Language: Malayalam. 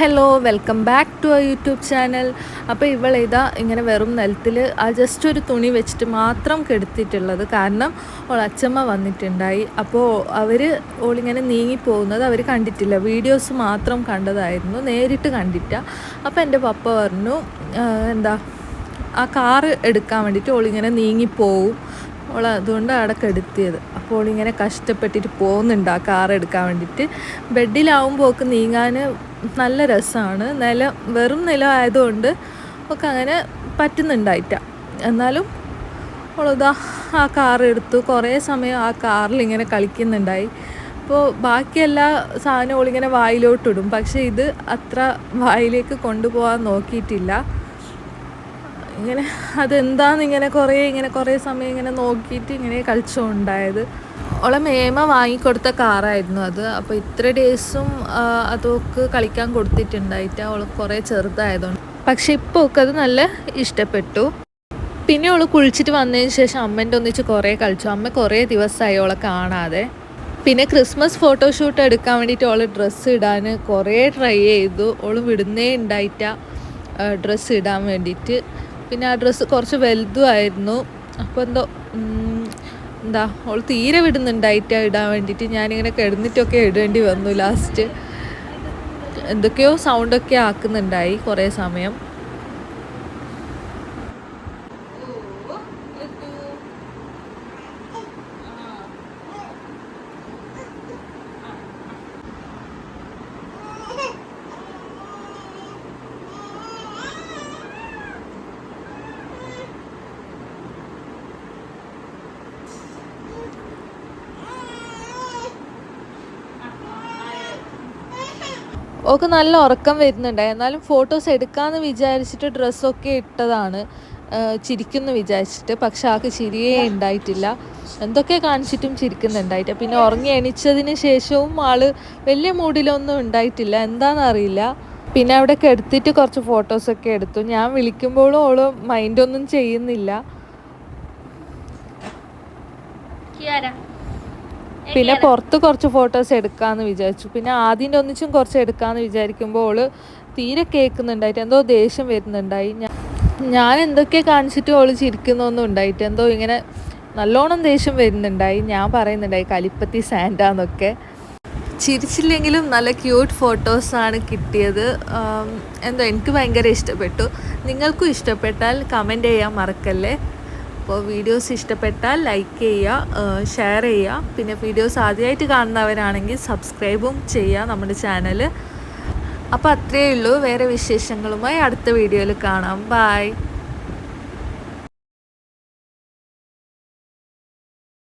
Hello welcome back to our YouTube channel. അപ്പോൾ ഇവളിതാ ഇങ്ങനെ വെറും നിലത്തിൽ ആ ജസ്റ്റ് ഒരു തുണി വെച്ചിട്ട് മാത്രം കെടുത്തിട്ടുള്ളത് കാരണം ഓൾ അച്ചമ്മ വന്നിട്ടുണ്ടായി. അപ്പോൾ അവർ ഓളിങ്ങനെ നീങ്ങിപ്പോകുന്നത് അവർ കണ്ടിട്ടില്ല. വീഡിയോസ് മാത്രം കണ്ടതായിരുന്നു. നേരിട്ട് കണ്ടിട്ട. അപ്പോൾ എന്റെ പപ്പ പറഞ്ഞു എന്താ ആ കാറ് എടുക്കാൻ വേണ്ടിയിട്ട് ഓളിങ്ങനെ നീങ്ങിപ്പോവും ഓൾ അതുകൊണ്ട് അവിടെ കെടുത്തിയത്. അപ്പോൾ ഇങ്ങനെ കഷ്ടപ്പെട്ടിട്ട് പോകുന്നുണ്ട് ആ കാർ എടുക്കാൻ വേണ്ടിയിട്ട്. ബെഡിലാവുമ്പോൾ നീങ്ങാൻ നല്ല രസമാണ് നിലം വെറും നിലം ആയതുകൊണ്ട് ഒക്കെ അങ്ങനെ പറ്റുന്നുണ്ടായിട്ട. എന്നാലും അവളിതാ ആ കാർ എടുത്തു. കുറേ സമയം ആ കാറിൽ ഇങ്ങനെ കളിക്കുന്നുണ്ടായി. അപ്പോൾ ബാക്കി എല്ലാ സാധനവും ഇങ്ങനെ വായിലോട്ടിടും. പക്ഷേ ഇത് അത്ര വായിലേക്ക് കൊണ്ടുപോകാൻ നോക്കിയിട്ടില്ല. ഇങ്ങനെ അതെന്താന്ന് ഇങ്ങനെ കുറേ ഇങ്ങനെ കുറേ സമയം ഇങ്ങനെ നോക്കിയിട്ട് ഇങ്ങനെ കളിച്ചുകൊണ്ടായത് ഓളെ മേമ വാങ്ങിക്കൊടുത്ത കാറായിരുന്നു അത്. അപ്പോൾ ഇത്ര ഡേയ്സും അതൊക്കെ കളിക്കാൻ കൊടുത്തിട്ടുണ്ടായിട്ട് അവൾ കുറേ ചെറുതായതുകൊണ്ട് പക്ഷെ ഇപ്പോൾ ഒക്കെ അത് നല്ല ഇഷ്ടപ്പെട്ടു. പിന്നെ അവൾ കുളിച്ചിട്ട് വന്നതിന് ശേഷം അമ്മേന്റെ ഒന്നിച്ച് കുറേ കളിച്ചു. അമ്മ കുറേ ദിവസമായി അവളെ കാണാതെ. പിന്നെ ക്രിസ്മസ് ഫോട്ടോഷൂട്ട് എടുക്കാൻ വേണ്ടിയിട്ട് അവൾ ഡ്രസ്സ് ഇടാൻ കുറേ ട്രൈ ചെയ്തു. അവൾ വിടുന്നേ ഉണ്ടായിട്ട ഡ്രസ്സ് ഇടാൻ വേണ്ടിയിട്ട്. പിന്നെ ആ ഡ്രസ്സ് കുറച്ച് വലുതുമായിരുന്നു അപ്പോൾ എന്തോ എന്താ അവൾ തീരെ വിടുന്നുണ്ടായിട്ട് ഇടാൻ വേണ്ടിയിട്ട്. ഞാനിങ്ങനെ കിടന്നിട്ടൊക്കെ ഇടേണ്ടി വന്നു ലാസ്റ്റ് എന്തൊക്കെയോ സൗണ്ടൊക്കെ ആക്കുന്നുണ്ടായി കുറേ സമയം. ഓക്ക് നല്ല ഉറക്കം വരുന്നുണ്ട്. എന്നാലും ഫോട്ടോസ് എടുക്കാമെന്ന് വിചാരിച്ചിട്ട് ഡ്രസ്സൊക്കെ ഇട്ടതാണ്. ചിരിക്കുന്നു വിചാരിച്ചിട്ട്. പക്ഷെ ആൾക്ക് ചിരിയേ ഉണ്ടായിട്ടില്ല. എന്തൊക്കെ കാണിച്ചിട്ടും ചിരിക്കുന്നുണ്ടായിട്ട് പിന്നെ ഉറങ്ങി എണിച്ചതിന് ശേഷവും ആൾ വലിയ മൂഡിലൊന്നും ഉണ്ടായിട്ടില്ല. എന്താണെന്ന് അറിയില്ല പിന്നെ അവിടെ കെടുത്തിട്ട് കുറച്ച് ഫോട്ടോസൊക്കെ എടുത്തു. ഞാൻ വിളിക്കുമ്പോഴും ഓൾ മൈൻഡൊന്നും ചെയ്യുന്നില്ല. പിന്നെ പുറത്ത് കുറച്ച് ഫോട്ടോസ് എടുക്കാന്ന് വിചാരിച്ചു. പിന്നെ ആദ്യന്റെ ഒന്നിച്ചും കുറച്ച് എടുക്കാന്ന് വിചാരിക്കുമ്പോൾ ഓൾ തീരെ കേൾക്കുന്നുണ്ടായിട്ട് എന്തോ ദേഷ്യം വരുന്നുണ്ടായി. ഞാൻ എന്തൊക്കെ കാണിച്ചിട്ട് ഓൾ ചിരിക്കുന്നൊന്നും ഉണ്ടായിട്ട് എന്തോ ഇങ്ങനെ നല്ലോണം ദേഷ്യം വരുന്നുണ്ടായി. ഞാൻ പറയുന്നുണ്ടായി കലിപ്പത്തി സാൻഡാന്നൊക്കെ ചിരിച്ചില്ലെങ്കിലും നല്ല ക്യൂട്ട് ഫോട്ടോസാണ് കിട്ടിയത്. എന്തോ എനിക്ക് ഭയങ്കര ഇഷ്ടപ്പെട്ടു. നിങ്ങൾക്കും ഇഷ്ടപ്പെട്ടാൽ കമന്റ് ചെയ്യാൻ മറക്കല്ലേ? അപ്പോൾ വീഡിയോസ് ഇഷ്ടപ്പെട്ടാൽ ലൈക്ക് ചെയ്യുക ഷെയർ ചെയ്യുക. പിന്നെ വീഡിയോസ് ആദ്യമായിട്ട് കാണുന്നവരാണെങ്കിൽ സബ്സ്ക്രൈബും ചെയ്യുക നമ്മുടെ ചാനൽ അപ്പോൾ അത്രയേ ഉള്ളൂ. വേറെ വിശേഷങ്ങളുമായി അടുത്ത വീഡിയോയിൽ കാണാം. ബായ്